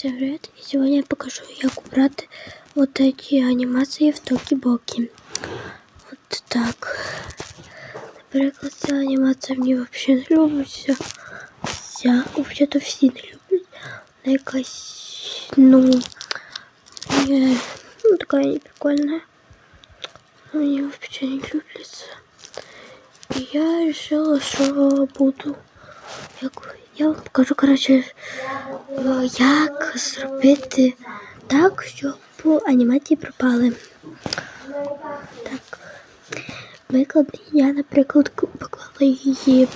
Всем привет! И сегодня я покажу, как убрать вот эти анимации в Токи-Боки. Вот так. Наприклад, ця анімація мені взагалі не любиться. Ця, взагалі-то всі не люблять. Вона якась, ну, не, ну, така не прикольная. Мне вообще не любится. И я решила, что буду. Як, я вам покажу, коротше, е, як зробити так, щоб анімації пропали. Так. Наприклад, я, наприклад, поклала її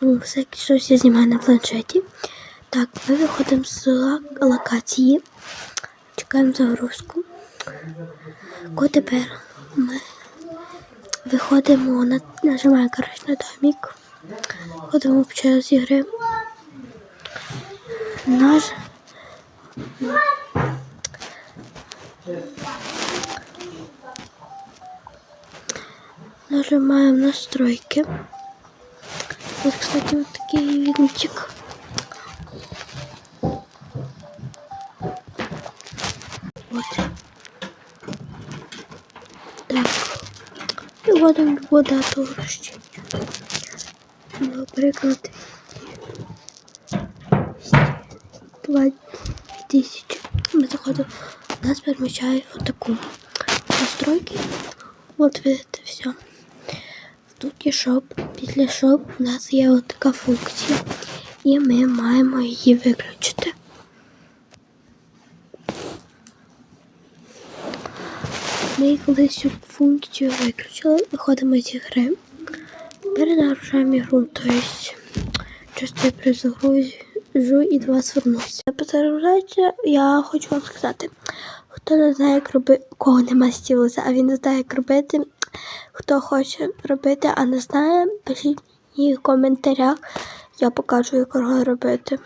ну, всяке щось я знімаю на планшеті. Так, ми виходимо з локації, чекаємо загрузку. Ко тепер ми виходимо, на, нажимаємо на домик, виходимо в час ігри. Наш нажимаем настройки. Вот, кстати, вот такий винтик. Вот. Так. І вводимо його дату вручення. Наприклад, 2000. Ми заходимо. Нас переміщає в таку настройки. От видите, все. Тут є шоп. Після шоп у нас є от така функція. І ми маємо її виключити. Ми коли цю функцію виключили, виходимо з ігри. Перезагружаємо ігру, тобто часто я перезагружу і до вас вернуся. Перезагружається, я хочу вам сказати, хто не знає, як робити, кого нема стілуса, а він не знає, як робити, хто хоче робити, а не знає, пишіть мені в коментарях, я покажу, як його робити.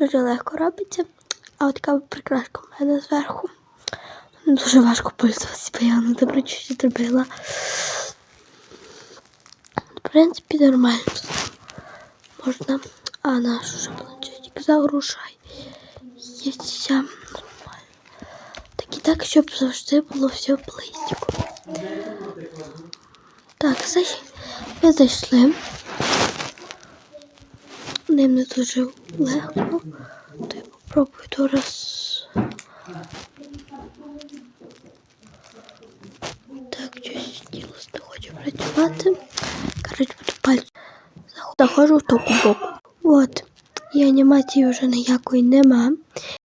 Дуже легко робиться, а от така прикрашка в мене зверху. Дуже важко пользуватися, бо я не добре чуть зробила. В принципі, нормально. Можна. А наш уже планшетик загружай. Є все нормально. Так і так, щоб завжди було все близько. Так. Ми зайшли. Ним не дуже легко. То я попробую то раз. Так, щось стілос не хоче працювати. Коротше, буду пальцем. Заходжу в току боку. От. І анімації вже ніякої нема.